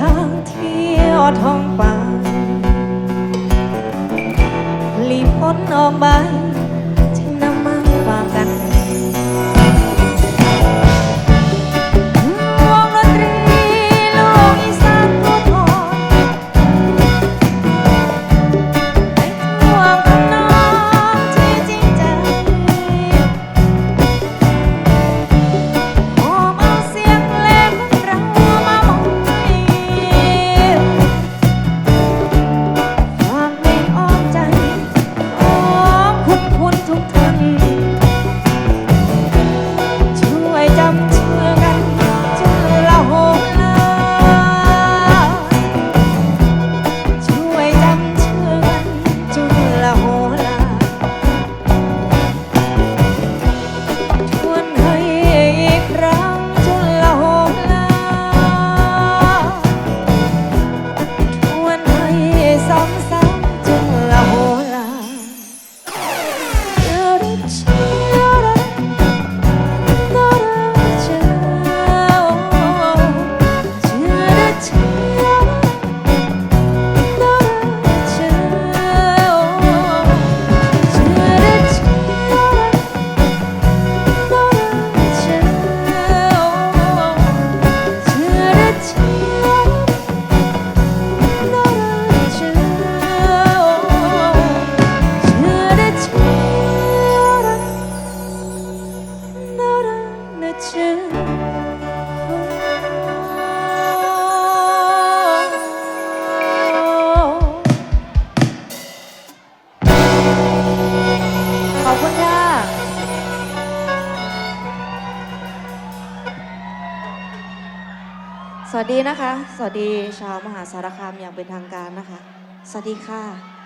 ทางเที่ยวท้องฟ้าลีบพ้นออกไป สวัสดีนะคะ สวัสดีชาวมหาสารคามอย่างเป็นทางการนะคะ สวัสดีค่ะ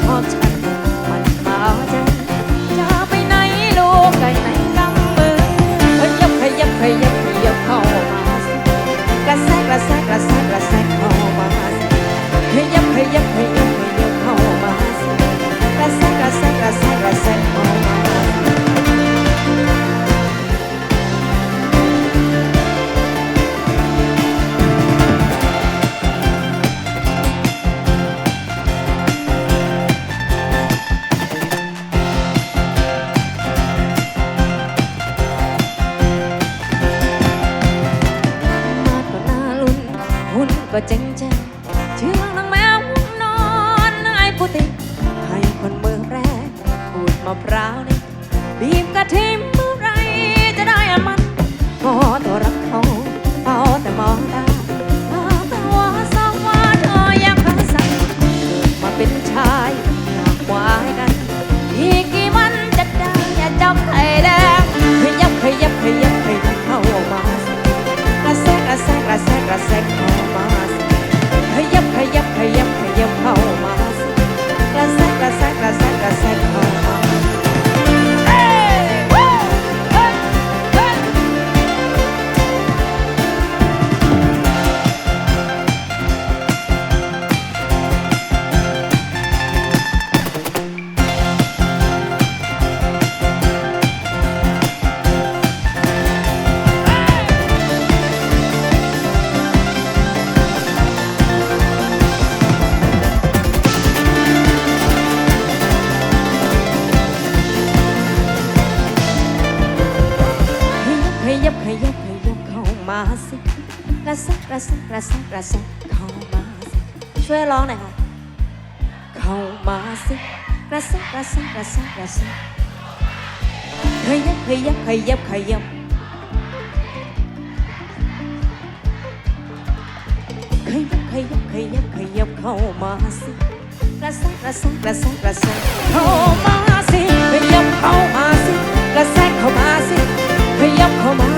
hot, hot, ก็เจ๋งเจ๋งเชื่องน้องแมวนอนนายผู้ติให้คนเมืองแรกพูดมาพระ กระสักเข้ามาสิช่วยร้องหน่อยค่ะ เข้ามาสิกระซิบกระซิบกระซิบกระสิบขยับขยับขยับขยับขยับขยับขยับขยับเข้ามาสิกระซิบกระซิบกระซิบกระสิบเข้ามาสิขยับเข้ามาสิกระซิกเข้ามาสิขยับเข้ามา